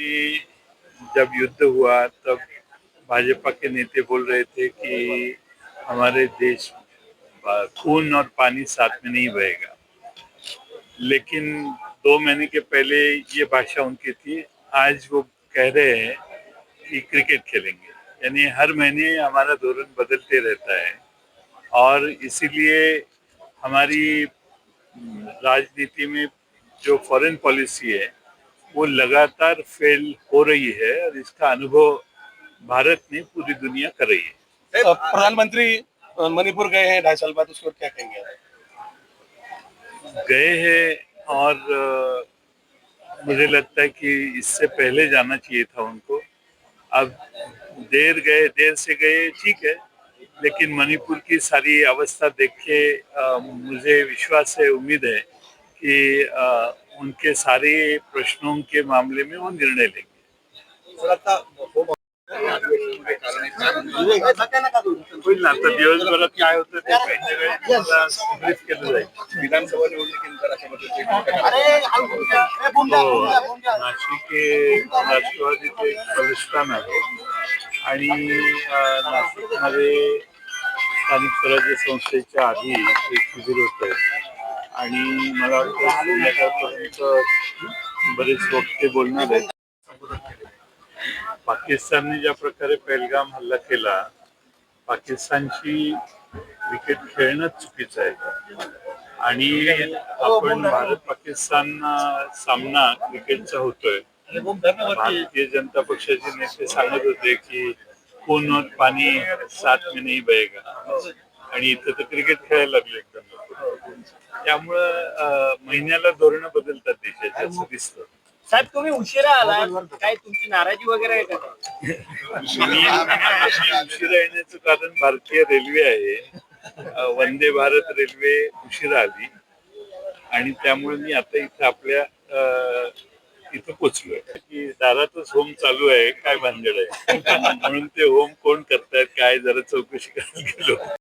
अभी जब युद्ध हुआ तब भाजपा के नेता बोल रहे थे कि हमारे देश खून और पानी साथ में नहीं बहेगा। लेकिन दो महीने के पहले ये भाषा उनकी थी आज वो कह रहे हैं कि क्रिकेट खेलेंगे। यानी हर महीने हमारा धोरण बदलते रहता है और इसीलिए हमारी राजनीति में जो फॉरेन पॉलिसी है वो लगातार फेल हो रही है और इसका अनुभव भारत ने पूरी दुनिया कर रही है। प्रधानमंत्री मणिपुर गए हैं ढाई साल बाद उसके क्या कहेंगे? गए हैं और मुझे लगता है कि इससे पहले जाना चाहिए था उनको। अब देर गए देर से गए ठीक है लेकिन मणिपुर की सारी अवस्था देख के मुझे विश्वास है उम्मीद है कि अ, उनके सारे प्रश्नों के मामले में वो निर्णय लेंगे। होईल ना आता दिवसभरात काय होतं ते brief केलं जाईल विधानसभा निवडणुकीनंतर अशा हो नाशिक हे राष्ट्रवादीचे बलिष्ठान आहे आणि नाशिकमध्ये स्थानिक स्वराज्य संस्थेच्या आधी एक शिबिर होत आणि मला वाटतं संध्याकाळपर्यंत बरेच वक्ते बोलणार आहेत. पाकिस्तानने ज्या प्रकारे पेलगाम हल्ला केला पाकिस्तानची क्रिकेट खेळणं चुकीचं आहे. आणि आपण भारत पाकिस्तान सामना क्रिकेटचा होतोय. भारतीय जनता पक्षाचे नेते सांगत होते की कोण पाणी साथ में नाही बहेगा आणि इथं तर क्रिकेट खेळायला लागले. त्यामुळं महिन्याला धोरणं बदलतात देशाच्या असं दिसतं. साहेब तुम्ही उशिरा आला. काय तुमची नाराजी वगैरे आहे का? मी उशिरा येण्याचं कारण भारतीय रेल्वे आहे. वंदे भारत रेल्वे उशिरा आली. आणि त्यामुळे मी आता इथं आपल्या इथं पोचलोय. की दारातच होम चालू आहे काय भानगड आहे? म्हणून ते होम कोण करतायत काय जरा चौकशी करायला गेलो.